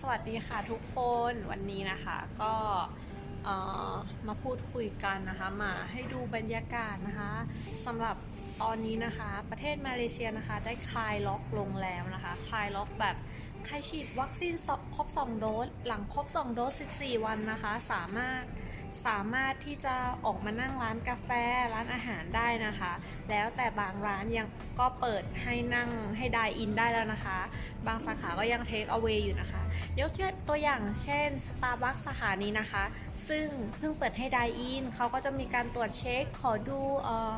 สวัสดีค่ะทุกคนวันนี้นะคะก็มาพูดคุยกันนะคะมาให้ดูบรรยากาศนะคะสำหรับตอนนี้นะคะ ประเทศมาเลเซียนะคะ ได้คลายล็อกลงแล้วนะคะ คลายล็อกแบบใครฉีดวัคซีนครบ 2 โดส หลังครบ 2 โดส 14 วันนะคะ สามารถ สามารถที่จะออกมานั่งร้านกาแฟร้านอาหารได้นะคะ แล้วแต่บางร้านยังก็เปิดให้นั่งให้ไดอินได้แล้วนะคะ บางสาขาก็ยังเทคเอาไว้อยู่นะคะ ยกตัวอย่างเช่น Starbucks สาขานี้นะคะ ซึ่งเพิ่งเปิดให้ไดอินเขาก็จะมีการตรวจเช็คขอดูเอ่อ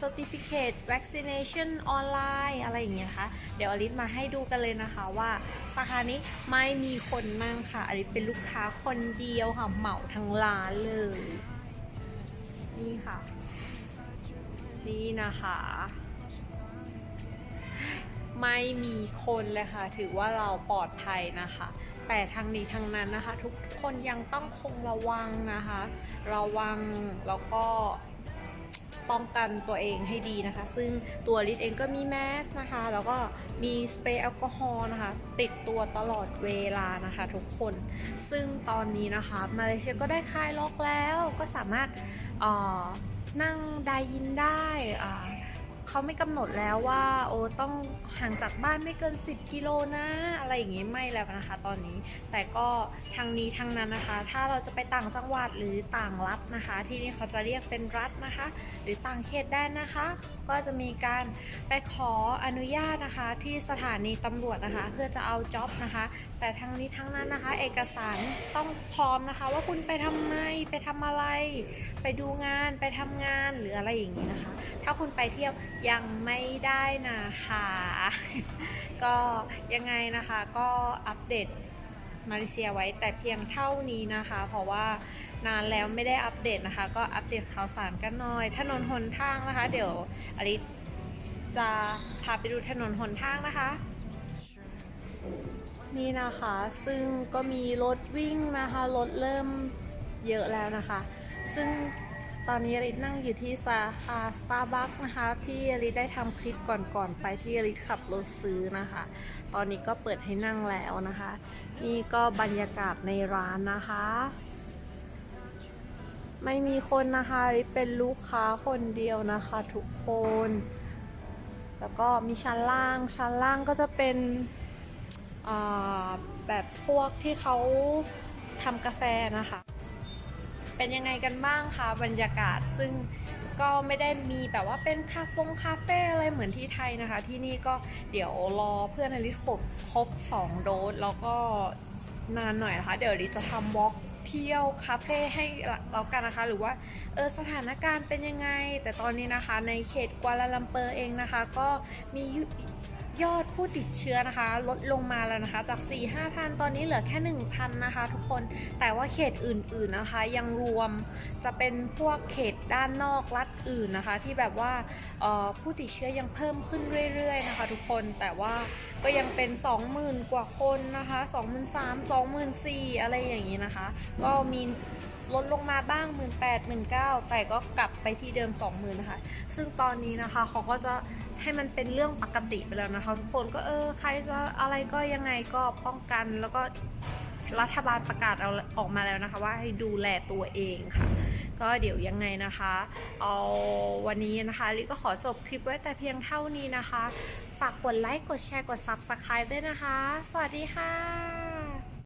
certificate vaccination ออนไลน์อะไรอย่างเงี้ยนะคะ เดี๋ยวอลิสมาให้ดูกันเลยนะคะว่าสาขานี้ไม่มีคนนั่งค่ะอลิสเป็นลูกค้าคนเดียวค่ะเหมาทั้งร้านเลย นี่ค่ะ นี่นะคะไม่มีคนเลยค่ะ ถือว่าเราปลอดภัยนะคะ แต่ทางนี้ทางนั้นนะคะ ทุกคนยังต้องคงระวังนะคะ ระวังแล้วก็ ป้องกันตัวเองให้ดีนะคะ ซึ่งตัวลิศเองก็มีแมสนะคะ แล้วก็มีสเปรย์แอลกอฮอล์นะคะ ติดตัวตลอดเวลานะคะทุกคน ซึ่งตอนนี้นะคะ มาเลเซียก็ได้คลายล็อกแล้ว ก็สามารถออนั่งได้ยินได้ เขาไม่กำหนดแล้วว่า โอ้ต้องห่างจากบ้านไม่เกิน 10 กิโลนะอะไรอย่างงี้ไม่แล้วนะคะ ตอนนี้ แต่ก็ทางนี้ทางนั้นนะคะ ถ้าเราจะไปต่างจังหวัดหรือต่างรัฐนะคะ ที่นี่เขาจะเรียกเป็นรัฐนะคะ หรือต่างเขตได้นะคะ ก็จะมีการไปขออนุญาตนะคะ ที่สถานีตำรวจนะคะ เพื่อจะเอาจ็อบนะคะ แต่ทั้งนี้ทั้งนั้นนะคะ เอกสารต้องพร้อมนะคะ ว่าคุณไปทำไมไปทำอะไร ไปดูงานไปทำงานหรืออะไรอย่างนี้นะคะ ถ้าคุณไปเที่ยวยังไม่ได้นะคะ ก็ยังไงนะคะก็อัปเดตมาเลเซียไว้แต่เพียงเท่านี้นะคะ เพราะว่านานแล้วไม่ได้อัปเดตนะคะ ก็อัปเดตข่าวสารกันหน่อย ถนนหนทางนะคะ เดี๋ยวอลิจะพาไปดูถนนหนทางนะคะ นี่นะคะซึ่งก็มีรถวิ่งนะคะรถเริ่มเยอะแล้วนะคะ ซึ่ง ตอนนี้อลิสนั่งอยู่ที่สาขา Starbucks นะคะ ที่อลิสได้ทำคลิปก่อนๆไปที่อลิสขับรถซื้อนะคะ ตอนนี้ก็เปิดให้นั่งแล้วนะคะ นี่ก็บรรยากาศในร้านนะคะ ไม่มีคนนะคะอลิสเป็นลูกค้าคนเดียวนะคะทุกคน แล้วก็มีชั้นล่างชั้นล่างก็จะเป็นแบบพวกที่เขาทำกาแฟนะคะ เป็นยังไงกันบ้างคะบรรยากาศซึ่งก็ไม่ได้มีแบบว่าเป็นคาเฟงคาเฟ่อะไรเหมือนที่ไทยนะคะ ที่นี่ก็เดี๋ยวรอเพื่อนอลิสครบครบ2โดสแล้วก็นานหน่อยนะคะ เดี๋ยวอลิจะทำวอล์กเที่ยวคาเฟ่ให้เรากันนะคะ หรือว่าเออสถานการณ์เป็นยังไง แต่ตอนนี้นะคะในเขตกัวลาลัมเปอร์เองนะคะ ก็มี ยอดผู้ติดเชื้อนะคะ ลดลงมาแล้วนะคะ จาก 4 5 0 0 0 ตอนนี้เหลือแค่ 1,000 นะคะ ทุกคนแต่ว่าเขตอื่นๆนะคะ ยังรวมจะเป็นพวกเขตด้านนอกรัฐอื่นนะคะ ที่แบบว่าออผู้ติดเชื้อยังเพิ่มขึ้นเรื่อยๆนะคะ ทุกคนแต่ว่าก็ยังเป็น 20,000 กว่าคนนะคะ 23,000 24,000 อะไรอย่างนี้นะคะ ก็มี ลดลงมาบ้าง 18,000 19,000แต่ก็กลับไปที่เดิม 20,000นะคะ ซึ่งตอนนี้นะคะเขาก็จะให้มันเป็นเรื่องปกติไปแล้วนะคะทุกคนก็เออใครจะอะไรก็ยังไงก็ป้องกันแล้วก็รัฐบาลประกาศเอาออกมาแล้วนะคะ ว่าให้ดูแลตัวเองค่ะ ก็เดี๋ยวยังไงนะคะ เอาวันนี้นะคะลิก็ขอจบคลิปไว้แต่เพียงเท่านี้นะคะ ฝากกดไลค์กดแชร์กด Subscribe ด้วยนะคะ สวัสดีค่ะ